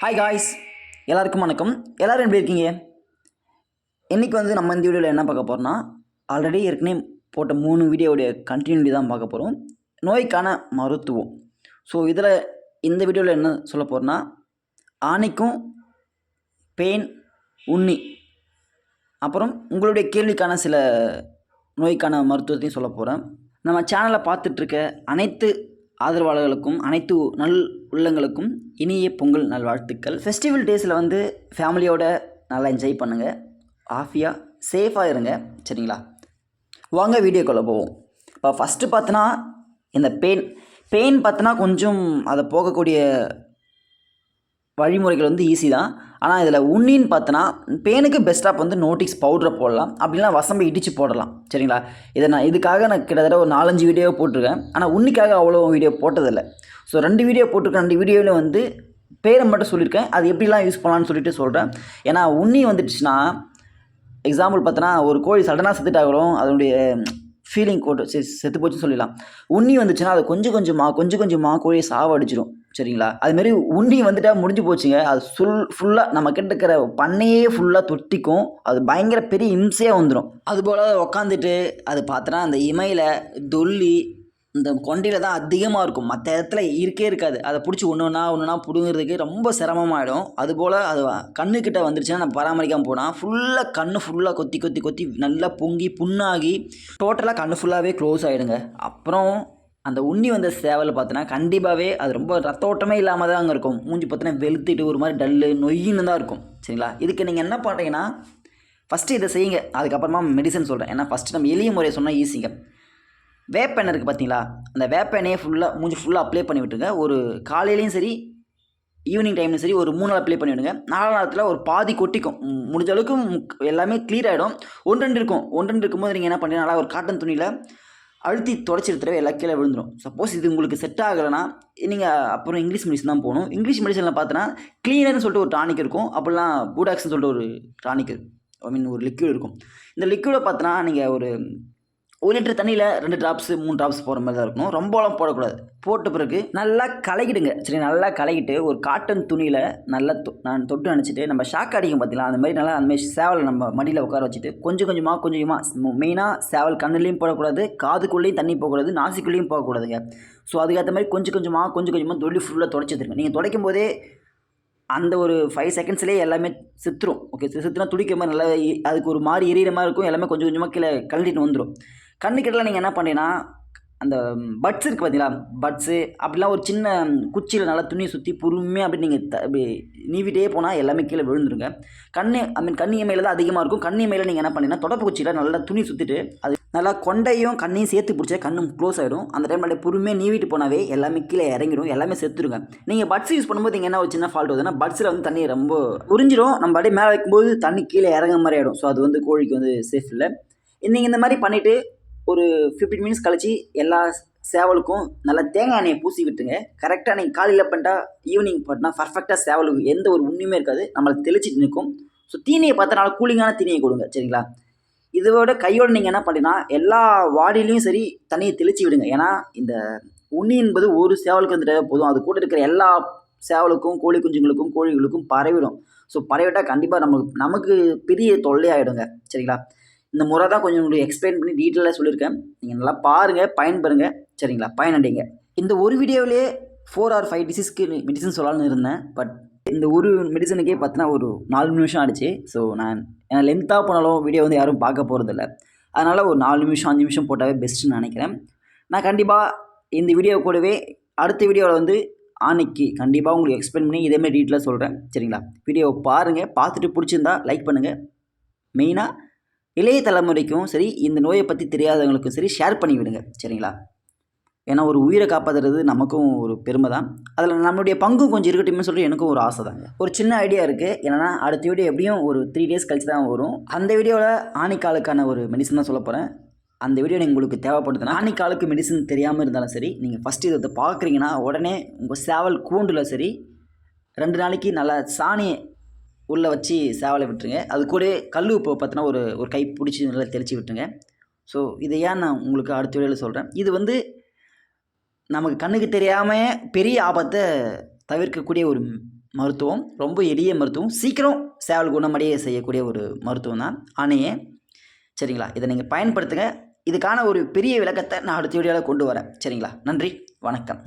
Hi guys எல்லாருக்கும் வணக்கம். எல்லோரும் எப்படி இருக்கீங்க? இன்றைக்கி வந்து நம்ம இந்த வீடியோவில் என்ன பார்க்க போகிறோம்னா ஆல்ரெடி ஏற்கனவே போட்ட மூணு வீடியோவுடைய கண்டினியூட்டி தான் பார்க்க போகிறோம் நோய்க்கான மருத்துவம். ஸோ இதில் இந்த வீடியோவில் என்ன சொல்ல போகிறோன்னா ஆணைக்கும் பெயின் உண்ணி. அப்புறம் உங்களுடைய கேள்விக்கான சில நோய்க்கான மருத்துவத்தையும் சொல்ல போகிறேன் நம்ம சேனலை பார்த்துட்ருக்க அனைத்து ஆதரவாளர்களுக்கும் அனைத்து நல் உள்ளங்களுக்கும் இனிய பொங்கல் நல்வாழ்த்துக்கள். ஃபெஸ்டிவல் டேஸில் வந்து ஃபேமிலியோட நல்லா என்ஜாய் பண்ணுங்கள் ஆஃபியாக சேஃபாக இருங்க. சரிங்களா? வாங்க வீடியோக்குள்ளே போவோம். இப்போ ஃபஸ்ட்டு பார்த்தோன்னா இந்த பெயின் பெயின் பார்த்தோன்னா கொஞ்சம் அதை போகக்கூடிய வழிமுறைகள் வந்து ஈஸி தான். ஆனால் இதில் உண்ணின்னு பார்த்தோன்னா பேனுக்கு பெஸ்ட்டாக வந்து நோட்டிக்ஸ் பவுடரை போடலாம். அப்படின்னா வசம்பை இடித்து போடலாம். சரிங்களா? இதை நான் இதுக்காக நான் கிட்டத்தட்ட ஒரு நாலஞ்சு வீடியோ போட்டிருக்கேன். ஆனால் உன்னிக்காக அவ்வளோ வீடியோ போட்டதில்லை. ஸோ ரெண்டு வீடியோ போட்டிருக்கேன் ரெண்டு வீடியோவில் வந்து பேரை மட்டும் சொல்லியிருக்கேன். அது எப்படிலாம் யூஸ் பண்ணலான்னு சொல்லிட்டு சொல்கிறேன் ஏன்னா உண்ணி வந்துடுச்சுன்னா எக்ஸாம்பிள் பார்த்தோன்னா ஒரு கோழி சடனாக செத்துட்டாகலும் அதனுடைய ஃபீலிங் கோட்டு செத்து போச்சுன்னு சொல்லிடலாம். உண்ணி வந்துச்சுன்னா அது கொஞ்சம் கொஞ்சமாக கொஞ்சம் கொஞ்சமாக கோழியை சாவடிச்சிடும் சரிங்களா? அதுமாரி உண்ணி வந்துட்டா முடிஞ்சு போச்சுங்க. அது ஃபுல் ஃபுல்லாக நம்ம கிட்ட இருக்கிற பண்ணையே ஃபுல்லாக தொட்டிக்கும் அது பயங்கர பெரிய இம்சையாக வந்துடும் அதுபோல் உக்காந்துட்டு அது பார்த்தோன்னா அந்த இமையில் தொல்லி இந்த கொண்டையில் தான் அதிகமாக இருக்கும். மற்ற இடத்துல இருக்கே இருக்காது. அதை பிடிச்சி ஒன்று ஒன்றா ஒன்று ஒன்றா பிடுங்கிறதுக்கு ரொம்ப சிரமமாயிடும். அதுபோல் அது கண்ணுக்கிட்ட வந்துருச்சுன்னா நம்ம பராமரிக்காமல் போனால் ஃபுல்லாக கண்ணு ஃபுல்லாக கொத்தி கொத்தி கொத்தி நல்லா பொங்கி புண்ணாகி டோட்டலாக கண்ணு ஃபுல்லாகவே க்ளோஸ் ஆகிடுங்க அப்புறம் அந்த உண்ணி வந்த சேவல் பார்த்தோன்னா கண்டிப்பாகவே அது ரொம்ப ரத்த ஓட்டமே இல்லாமல் தான் அங்கே இருக்கும். மூஞ்சி பார்த்தோன்னா வெளுத்துட்டு ஒரு மாதிரி டல்லு நொய்யின்னு தான் இருக்கும். சரிங்களா? இதுக்கு நீங்கள் என்ன பண்ணுறீங்கன்னா ஃபஸ்ட்டு இதை செய்யுங்க. அதுக்கப்புறமா மெடிசன் சொல்கிறேன் ஏன்னா ஃபஸ்ட்டு நம்ம எளிய முறையை சொன்னால் ஈஸிங்க வேப்பெண்ணெய் இருக்குது பார்த்தீங்களா? அந்த வேப்பெண்ணெயை ஃபுல்லாக மூஞ்சி ஃபுல்லாக அப்ளை பண்ணி விட்டுருங்க. ஒரு காலையிலையும் சரி ஈவினிங் டைம்லையும் சரி ஒரு மூணு நாள் அப்ளை பண்ணி விடுங்க. நாலு நேரத்தில் ஒரு பாதி கொட்டிக்கும். முடிஞ்ச அளவுக்கு முக்- எல்லாமே கிளியர் ஆகிடும் ஒன்று ரெண்டு இருக்கும். ஒன்று ரெண்டு இருக்கும்போது நீங்கள் என்ன பண்ணுறீங்க நல்லா ஒரு காட்டன் துணியில் அழுத்தி தொடச்சி எடுத்துகிட்டு கீழே விழுந்துடும் சப்போஸ் இது உங்களுக்கு செட் ஆகலைன்னா நீங்கள் அப்புறம் இங்கிலீஷ் மெடிசன் தான் போகணும். இங்கிலீஷ் மெடிசனில் பார்த்தோன்னா க்ளீனர்னு சொல்லிட்டு ஒரு டானிக் இருக்கும். அப்படிலாம் பூடாக்ஸ்னு சொல்லிட்டு ஒரு டானிக் ஐ மீன் ஒரு லிக்யூட் இருக்கும். இந்த லிக்விடை பார்த்தோன்னா நீங்கள் ஒரு ஒரு லிட்டர் தண்ணியில் ரெண்டு ட்ராப்ஸ் மூணு ட்ராப்ஸ் போகிற மாதிரி தான் இருக்கணும். ரொம்பலாம் போடக்கூடாது. போட்ட பிறகு நல்லா கலக்கிடுங்க. சரி நல்லா கலக்கிட்டு ஒரு காட்டன் துணியில் நல்லா தொ- நான் தொட்டு நினச்சிட்டு நம்ம ஷாக் அடிக்கும் பார்த்தீங்களா அந்த மாதிரி நல்லா அந்தமாதிரி சேவல் சேவலை நம்ம மடியில் உட்கார வச்சுட்டு கொஞ்சம் கொஞ்சமாக கொஞ்சம் கொஞ்சமாக மெயினாக சேவல் கண்ணுலேயும் போடக்கூடாது காதுக்குள்ளேயும் தண்ணி போகக்கூடாது நாசிக்குள்ளேயும் போகக்கூடாதுங்க. ஸோ அதுக்கேற்ற மாதிரி கொஞ்சம் கொஞ்சமாக கொஞ்சம் கொஞ்சமாக தொல்லி ஃபுல்லாக தொடச்சி நீங்கள் துடைக்கும் போதே அந்த ஒரு ஃபைவ் செகண்ட்ஸ்லேயே எல்லாமே சித்துரும். ஓகே செத்துனா துடிக்கிற மாதிரி நல்லா அதுக்கு ஒரு மாதிரி எரியிற மாதிரி இருக்கும். எல்லாமே கொஞ்சம் கொஞ்சமாக கீழே கழட்டிட்டு வந்துடும் கண்ணுக்கிட்டலாம் நீங்கள் என்ன பண்ணீங்கன்னா அந்த பட்ஸ் இருக்குது பார்த்தீங்களா பட்ஸு அப்படிலாம் ஒரு சின்ன குச்சியில் நல்லா துணியை சுற்றி பொறுமையாக அப்படி நீங்கள் த அப்படி நீவிட்டே போனால் எல்லாமே கீழே விழுந்துருங்க. கண்ணு ஐ மீன் கண்ணி இமையில் தான் அதிகமாக இருக்கும். கண்ணி இமையில் நீங்கள் என்ன பண்ணீங்கன்னா தொடப்பு குச்சியில் நல்லா துணி சுற்றிட்டு அது நல்லா கொண்டையும் கண்ணையும் சேர்த்து பிடிச்சா கண்ணும் க்ளோஸ் ஆகிடும் அந்த டைம் அப்படியே பொறுமையாக நீவிட்டு போனாவே எல்லாமே கீழே இறங்கிடும். எல்லாமே செத்துருங்க. நீங்கள் பட்ஸ் யூஸ் பண்ணும்போது இங்கே என்ன ஒரு சின்ன ஃபால்ட் வருதுன்னா பட்ஸில் வந்து தண்ணி ரொம்ப உறிஞ்சிடும் நம்ம அப்படியே மேலே வைக்கும்போது தண்ணி கீழே இறங்குற மாதிரி ஆகிடும் ஸோ அது வந்து கோழிக்கு வந்து சேஃப் இல்லை. நீங்கள் இந்த மாதிரி பண்ணிவிட்டு ஒரு ஃபிஃப்டீன் மினிட்ஸ் கழிச்சு எல்லா சேவலுக்கும் நல்லா தேங்காய் எண்ணெயை பூசி விட்டுங்க கரெக்டாக நீங்கள் காலையில் பண்ணிட்டா ஈவினிங் பண்ணிட்டா பர்ஃபெக்டாக சேவலுக்கு எந்த ஒரு உண்மையுமே இருக்காது. நம்மளை தெளிச்சிட்டு நிற்கும். ஸோ தீனியை பார்த்தனால கூலிங்கான தீனியை கொடுங்க. சரிங்களா? இதோட கையோட நீங்கள் என்ன பண்ணீங்கன்னா எல்லா வாடிலையும் சரி தண்ணியை தெளிச்சு விடுங்க. ஏன்னா இந்த உண்ணி என்பது ஒரு சேவலுக்கு வந்துட்டு போதும். அது கூட இருக்கிற எல்லா சேவலுக்கும் கோழி குஞ்சுங்களுக்கும் கோழிகளுக்கும் பரவிடும். ஸோ பரவிட்டால் கண்டிப்பாக நமக்கு நமக்கு பெரிய தொல்லையாயிடுங்க. சரிங்களா? இந்த முறை தான் கொஞ்சம் உங்களுக்கு எக்ஸ்பிளைன் பண்ணி டீட்டெயிலாக சொல்லியிருக்கேன். நீங்கள் நல்லா பாருங்கள் பயன்பெறுங்க சரிங்களா? பயனடைங்க. இந்த ஒரு வீடியோவிலேயே ஃபோர் ஆர் ஃபைவ் டிசீஸ்க்கு மெடிசன் சொல்லலாம்னு இருந்தேன். பட் இந்த ஒரு மெடிசனுக்கே பார்த்தீங்கன்னா ஒரு நாலு நிமிஷம் ஆச்சு ஸோ நான் ஏன்னா லென்த்தாக போனாலும் வீடியோ வந்து யாரும் பார்க்க போகிறதில்ல அதனால் ஒரு நாலு நிமிஷம் அஞ்சு நிமிஷம் போட்டாவே பெஸ்ட்டுன்னு நினைக்கிறேன். நான் கண்டிப்பாக இந்த வீடியோ கூடவே அடுத்த வீடியோவில் வந்து ஆணைக்கு கண்டிப்பாக உங்களுக்கு எக்ஸ்பிளைன் பண்ணி இதேமாதிரி டீட்டெயிலாக சொல்கிறேன் சரிங்களா? வீடியோவை பாருங்கள் பார்த்துட்டு பிடிச்சிருந்தா லைக் பண்ணுங்கள் மெயினாக இளைய தலைமுறைக்கும் சரி இந்த நோயை பற்றி தெரியாதவங்களுக்கும் சரி ஷேர் பண்ணி விடுங்க சரிங்களா? ஏன்னா ஒரு உயிரை காப்பாற்றுறது நமக்கும் ஒரு பெருமை தான். அதில் நம்மளுடைய பங்கும் கொஞ்சம் இருக்கட்டுமே சொல்லி எனக்கும் ஒரு ஆசை தாங்க. ஒரு சின்ன ஐடியா இருக்குது என்னென்னா அடுத்த வீடியோ எப்படியும் ஒரு த்ரீ டேஸ் கழிச்சு தான் வரும். அந்த வீடியோவில் ஆணிக்காலுக்கான ஒரு மெடிசன் தான் சொல்ல போகிறேன் அந்த வீடியோ உங்களுக்கு தேவைப்படுதுன்னா ஆணிக்காலுக்கு மெடிசன் தெரியாமல் இருந்தாலும் சரி நீங்கள் ஃபஸ்ட்டு இதை பார்க்குறீங்கன்னா உடனே உங்கள் சேவல் கூண்டில் சரி ரெண்டு நாளைக்கு நல்லா சாணி உள்ளே வச்சு சேவலை விட்டுருங்க. அது கூட கல் உப்பு பார்த்தோன்னா ஒரு ஒரு கை பிடிச்சி நல்லா தெளித்து விட்டுருங்க. ஸோ இதை ஏன் நான் உங்களுக்கு அடுத்த வீடியோவில் சொல்கிறேன் இது வந்து நமக்கு கண்ணுக்கு தெரியாமல் பெரிய ஆபத்தை தவிர்க்கக்கூடிய ஒரு மருத்துவம் ரொம்ப எளிய மருத்துவம். சீக்கிரம் சேவல் குணமடைய செய்யக்கூடிய ஒரு மருத்துவம் தான். ஆணையே சரிங்களா? இதை நீங்கள் பயன்படுத்துங்க. இதுக்கான ஒரு பெரிய விளக்கத்தை நான் அடுத்த வீடியோவில் கொண்டு வரேன். சரிங்களா? நன்றி. வணக்கம்.